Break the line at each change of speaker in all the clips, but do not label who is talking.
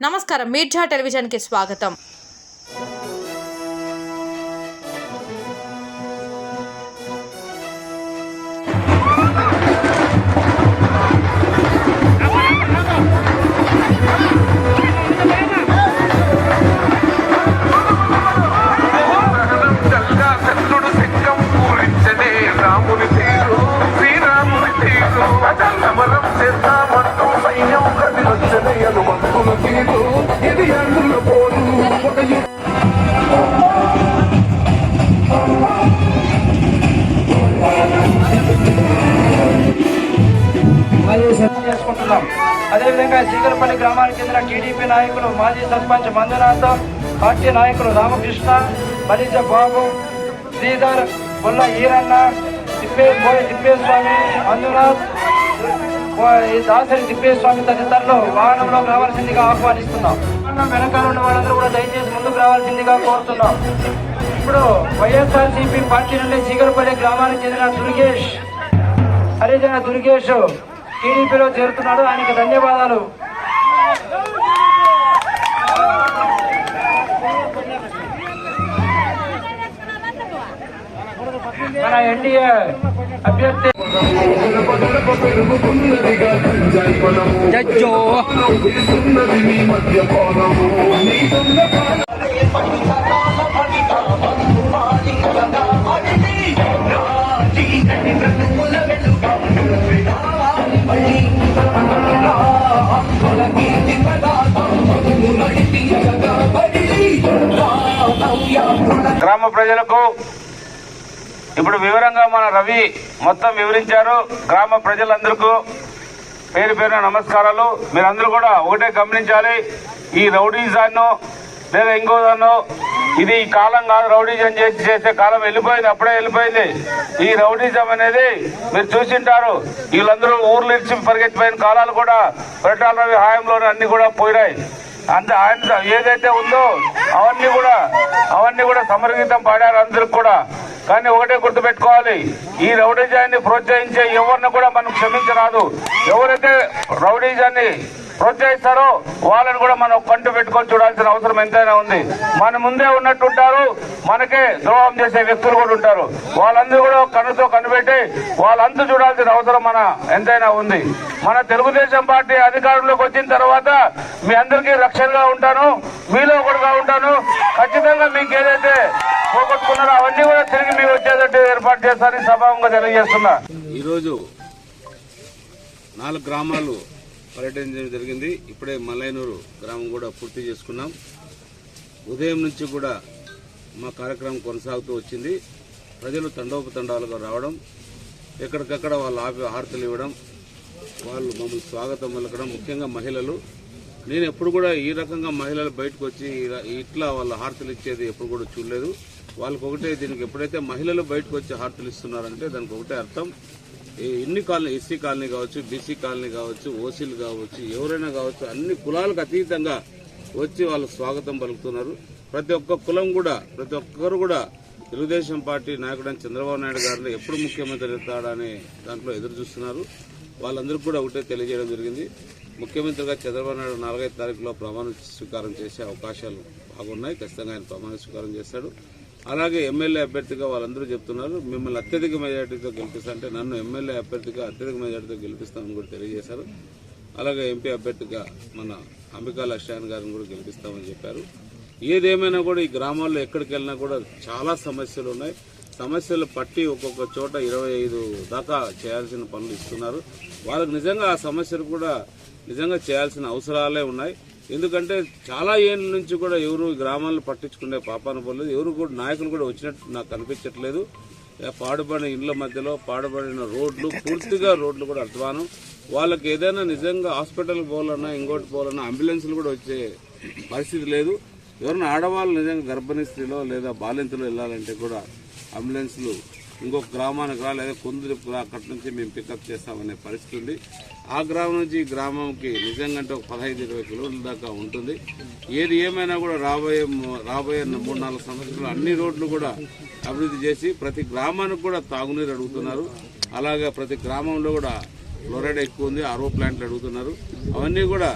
నమస్కారం మీర్జా టెలివిజన్కి స్వాగతం.
చల్లా చంద్రుడు సింగం రాముని తీరు శ్రీరాముని తీరు సైన్యం
చేసుకుంటున్నాం. అదేవిధంగా సీకరపల్లి గ్రామానికి చెందిన టీడీపీ నాయకులు మాజీ సర్పంచ్ మంజునాథ్ పార్టీ నాయకులు రామకృష్ణ మలిజ బాబు శ్రీధర్ బొల్ల ఈరన్న తిప్పే బోయ తిప్పేస్వామి మంజునాథ్ ఈ దాసరి తిప్పేస్వామి తదితరులు వాహనంలో రావాల్సిందిగా ఆహ్వానిస్తున్నాం. వెనకాల ఉన్న వాళ్ళందరూ కూడా దయచేసి ముందుకు రావాల్సిందిగా కోరుతున్నాం. ఇప్పుడు వైఎస్ఆర్సీపీ పార్టీ నుండి సీకరపల్లి గ్రామానికి చెందిన దుర్గేష్. హరిజన దుర్గేష్ టీడీపీలో చేరుతున్నాడు. ఆయనకి ధన్యవాదాలు. మన ఎన్డీఏ అభ్యర్థి
గ్రామ ప్రజలకు ఇప్పుడు వివరంగా మన రవి మొత్తం వివరించారు. గ్రామ ప్రజలందరికీ పేరు పేరున నమస్కారాలు. మీరందరూ కూడా ఒకటే గమనించాలి. ఈ రౌడీజాన్ని లేదా ఇంకోదాన్నో ఇది ఈ కాలం కాదు రౌడీజం చేసి చేసే కాలం వెళ్ళిపోయింది అప్పుడే వెళ్ళిపోయింది. ఈ రౌడీజం అనేది మీరు చూసింటారు వీళ్ళందరూ ఊర్లు ఇచ్చి పరిగెత్తిపోయిన కాలాలు కూడా పరిటాల రవి హాయంలోనే అన్ని కూడా పోయినాయి. అంత ఆయన ఏదైతే ఉందో అవన్నీ కూడా అవన్నీ కూడా సమర్గీతం పాడారు అందరికి కూడా. కానీ ఒకటే గుర్తుపెట్టుకోవాలి ఈ రౌడీజాన్ని ప్రోత్సహించే ఎవరిని కూడా మనం క్షమించరాదు. ఎవరైతే రౌడీజాన్ని ప్రోత్సహిస్తారో వాళ్ళని కూడా మనం కంటు పెట్టుకొని చూడాల్సిన అవసరం ఎంతైనా ఉంది. మన ముందే ఉన్నట్టుంటారు మనకే ద్రోహం చేసే వ్యక్తులు కూడా ఉంటారు. వాళ్ళందరూ కూడా కన్నుతో కనిపెట్టి వాళ్ళంతా చూడాల్సిన అవసరం మన ఎంతైనా ఉంది. మన తెలుగుదేశం పార్టీ అధికారంలోకి వచ్చిన తర్వాత మీ అందరికీ రక్షణగా ఉంటాను మీలో ఒకటిగా ఉంటాను. ఖచ్చితంగా మీకు ఏదైతే పోగొట్టుకున్నారో అవన్నీ కూడా తిరిగి మీకు వచ్చేటట్టు ఏర్పాటు చేస్తారని సభావంగా తెలియజేస్తున్నా.
ఈరోజు నాలుగు గ్రామాలు పర్యటించడం జరిగింది. ఇప్పుడే మల్లైనూరు గ్రామం కూడా పూర్తి చేసుకున్నాం. ఉదయం నుంచి కూడా మా కార్యక్రమం కొనసాగుతూ వచ్చింది. ప్రజలు తండోపతండాలుగా రావడం ఎక్కడికక్కడ వాళ్ళ ఆపి హారతలు ఇవ్వడం వాళ్ళు మమ్మల్ని స్వాగతం పలకడం ముఖ్యంగా మహిళలు. నేను ఎప్పుడు కూడా ఈ రకంగా మహిళలు బయటకు వచ్చి ఇట్లా వాళ్ళ హారతలు ఇచ్చేది ఎప్పుడు కూడా చూడలేదు. వాళ్ళకొకటే దీనికి ఎప్పుడైతే మహిళలు బయటకు వచ్చి హారతలు ఇస్తున్నారంటే దానికి ఒకటే అర్థం. ఎన్ని కాలనీ ఎస్సీ కాలనీ కావచ్చు బీసీ కాలనీ కావచ్చు ఓసీలు కావచ్చు ఎవరైనా కావచ్చు అన్ని కులాలకు అతీతంగా వచ్చి వాళ్ళు స్వాగతం పలుకుతున్నారు. ప్రతి ఒక్క కులం కూడా ప్రతి ఒక్కరు కూడా తెలుగుదేశం పార్టీ నాయకుడైన చంద్రబాబు నాయుడు గారిని ఎప్పుడు ముఖ్యమంత్రి ఎత్తాడని దాంట్లో ఎదురు చూస్తున్నారు. వాళ్ళందరికీ కూడా ఒకటే తెలియజేయడం జరిగింది. ముఖ్యమంత్రిగా చంద్రబాబు నాయుడు నాలుగైదు తారీఖులో ప్రమాణ స్వీకారం చేసే అవకాశాలు బాగున్నాయి. ఖచ్చితంగా ఆయన ప్రమాణ స్వీకారం చేస్తాడు. అలాగే ఎమ్మెల్యే అభ్యర్థిగా వాళ్ళందరూ చెప్తున్నారు మిమ్మల్ని అత్యధిక మెజార్టీతో గెలిపిస్తా అంటే నన్ను ఎమ్మెల్యే అభ్యర్థిగా అత్యధిక మెజార్టీతో గెలిపిస్తామని కూడా తెలియజేశారు. అలాగే ఎంపీ అభ్యర్థిగా మన అంబికా లక్ష్యాన్ గారిని కూడా గెలిపిస్తామని చెప్పారు. ఏదేమైనా కూడా ఈ గ్రామాల్లో ఎక్కడికి వెళ్ళినా కూడా చాలా సమస్యలు ఉన్నాయి. సమస్యలు పట్టి ఒక్కొక్క చోట ఇరవై ఐదు దాకా చేయాల్సిన పనులు ఇస్తున్నారు. వాళ్ళకు నిజంగా ఆ సమస్యలు కూడా నిజంగా చేయాల్సిన అవసరాలే ఉన్నాయి. ఎందుకంటే చాలా ఏళ్ళ నుంచి కూడా ఎవరు గ్రామాలను పట్టించుకునే పాపాన పోలేదు. ఎవరు కూడా నాయకులు కూడా వచ్చినట్టు నాకు కనిపించట్లేదు పాడుబడిన ఇండ్ల మధ్యలో పాడుబడిన రోడ్లు పూర్తిగా రోడ్లు కూడా అధ్వానం వాళ్ళకి ఏదైనా నిజంగా హాస్పిటల్కి పోవాలన్నా ఇంకోటి పోవాలన్నా అంబులెన్స్లు కూడా వచ్చే పరిస్థితి లేదు. ఎవరైనా ఆడవాళ్ళు నిజంగా గర్భిణీ స్త్రీలో లేదా బాలింతలో వెళ్ళాలంటే కూడా అంబులెన్స్లు ఇంకొక గ్రామానికి రా లేదా కొందరు అక్కడి నుంచి మేము పికప్ చేస్తామనే పరిస్థితి ఉంది. ఆ గ్రామం నుంచి ఈ గ్రామంకి నిజంగా ఒక పదహైదు ఇరవై కిలోమీటర్ల దాకా ఉంటుంది. ఏది ఏమైనా కూడా రాబోయే రాబోయే మూడు నాలుగు సంవత్సరాలు అన్ని రోడ్లు కూడా అభివృద్ధి చేసి ప్రతి గ్రామానికి కూడా తాగునీరు అడుగుతున్నారు. అలాగే ప్రతి గ్రామంలో కూడా ఫ్లోరైడ్ ఎక్కువ ఉంది ఆరో ప్లాంట్లు అడుగుతున్నారు. అవన్నీ కూడా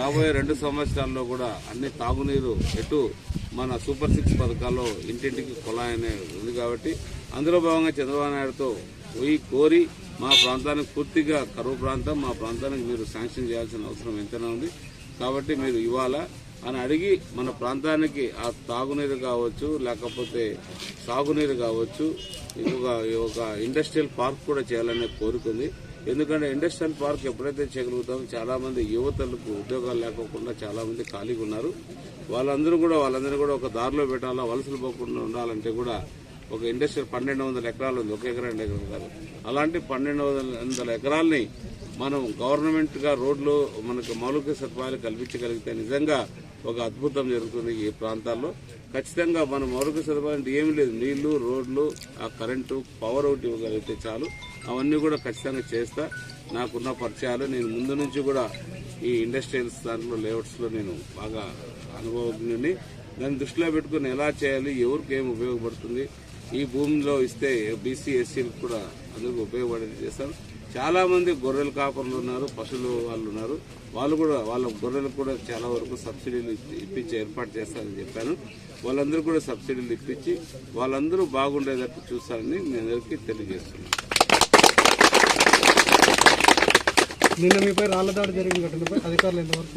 రాబోయే రెండు సంవత్సరాల్లో కూడా అన్ని తాగునీరు ఎటు మన సూపర్ సిక్స్ పథకాల్లో ఇంటింటికి కొలాయి అనే ఉంది కాబట్టి అందులో భాగంగా చంద్రబాబు నాయుడుతో పోయి కోరి మా ప్రాంతానికి పూర్తిగా కరువు ప్రాంతం మా ప్రాంతానికి మీరు శాంక్షన్ చేయాల్సిన అవసరం ఎంతైనా ఉంది. కాబట్టి మీరు ఇవ్వాలా అని అడిగి మన ప్రాంతానికి ఆ తాగునీరు కావచ్చు లేకపోతే సాగునీరు కావచ్చు ఒక ఒక ఇండస్ట్రియల్ పార్క్ కూడా చేయాలనే కోరుకుంది ఎందుకంటే ఇండస్ట్రియల్ పార్క్ ఎప్పుడైతే చేయగలుగుతామో చాలామంది యువతలకు ఉద్యోగాలు లేకోకుండా చాలామంది ఖాళీగా ఉన్నారు. వాళ్ళందరూ కూడా వాళ్ళందరూ కూడా ఒక దారిలో పెట్టాలా వలసలు పోకుండా ఉండాలంటే కూడా ఒక ఇండస్ట్రీ పన్నెండు వందల ఎకరాలు ఉంది ఒక ఎకరా రెండు ఎకరాలు కాదు. అలాంటి పన్నెండు వందల ఎకరాల్ని మనం గవర్నమెంట్గా రోడ్లు మనకు మౌలిక సదుపాయాలు కల్పించగలిగితే నిజంగా ఒక అద్భుతం జరుగుతుంది ఈ ప్రాంతాల్లో. ఖచ్చితంగా మన మౌలిక సదుపాయాలు అంటే ఏమీ లేదు. నీళ్ళు రోడ్లు ఆ కరెంటు పవర్ ఒకటి ఇవ్వగలిగితే చాలు. అవన్నీ కూడా ఖచ్చితంగా చేస్తా. నాకున్న పరిచయాలు నేను ముందు నుంచి కూడా ఈ ఇండస్ట్రియల్స్ దాంట్లో లేఅవుట్స్లో నేను బాగా అనుభవజ్ఞుని దాన్ని దృష్టిలో పెట్టుకుని ఎలా చేయాలి ఎవరికి ఏం ఉపయోగపడుతుంది ఈ భూమిలో ఇస్తే బీసీ ఎస్సీలకు కూడా అందరికీ ఉపయోగపడేది చేస్తారు. చాలా మంది గొర్రెల కాపర్లు ఉన్నారు పశువులు వాళ్ళు ఉన్నారు. వాళ్ళు కూడా వాళ్ళ గొర్రెలకు కూడా చాలా వరకు సబ్సిడీలు ఇప్పించి ఏర్పాటు చేస్తారని చెప్పాను. వాళ్ళందరూ కూడా సబ్సిడీలు ఇప్పించి వాళ్ళందరూ బాగుండేటట్టు చూస్తారని నేను అందరికీ తెలియజేస్తున్నాను.
నిన్న మీపై రాళ్ళ దాడి జరిగిన ఘటనపై అధికారులు ఎంతవరకు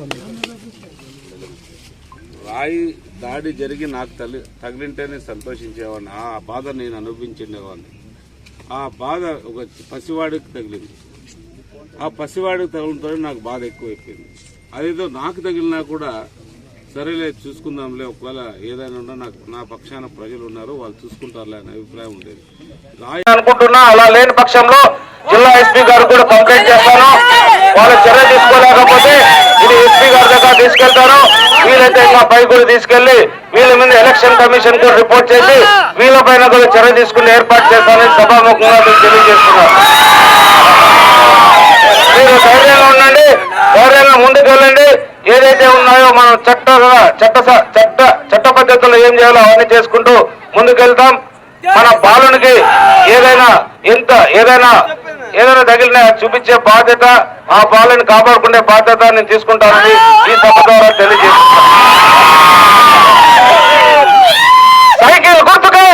రాయి దాడి జరిగి నాకు తల్లి తగిలింటేనే సంతోషించేవాడిని. ఆ బాధ నేను అనుభవించిండేవాడిని. ఆ బాధ ఒక పసివాడికి తగిలింది. ఆ పసివాడికి తగిలితో నాకు బాధ ఎక్కువైపోయింది. అదేదో నాకు తగిలినా కూడా సరేలే చూసుకుందాంలే ఒకవేళ ఏదైనా ఉన్నా నాకు నా పక్షాన ప్రజలు ఉన్నారు వాళ్ళు చూసుకుంటారులే అనే అభిప్రాయం ఉండేది.
అనుకుంటున్నా అలా లేని పక్షంలో జిల్లా ఎస్పీ గారు కూడా కంప్లైంట్ చేస్తాను. వాళ్ళు చర్య తీసుకోలేకపోతే ఇది ఎస్పీ గారు దాకా తీసుకెళ్తాను వీలైతే ఇంకా పై కూడా తీసుకెళ్ళి వీళ్ళ మీద ఎలక్షన్ కమిషన్కు రిపోర్ట్ చేసి వీళ్ళపైన కూడా చర్య తీసుకుని ఏర్పాటు చేస్తానని సభాముఖంగా మీకు తెలియజేస్తున్నాను మీరు ధైర్యంగా ఉండండి. ధైర్యంగా ముందుకెళ్ళండి. ఏదైతే ఉన్నాయో మనం చట్ట చట్ట చట్ట చట్ట పద్ధతుల్లో ఏం చేయాలో అవన్నీ చేసుకుంటూ ముందుకెళ్తాం. మన బాలునికి ఏదైనా ఎంత ఏదైనా ఏదైనా తగిలిన చూపించే బాధ్యత ఆ బాలని కాపాడుకునే బాధ్యత నేను తీసుకుంటానని ఈ సభ ద్వారా తెలియజేస్తున్నాను. సైకిల్ గుర్తుకే!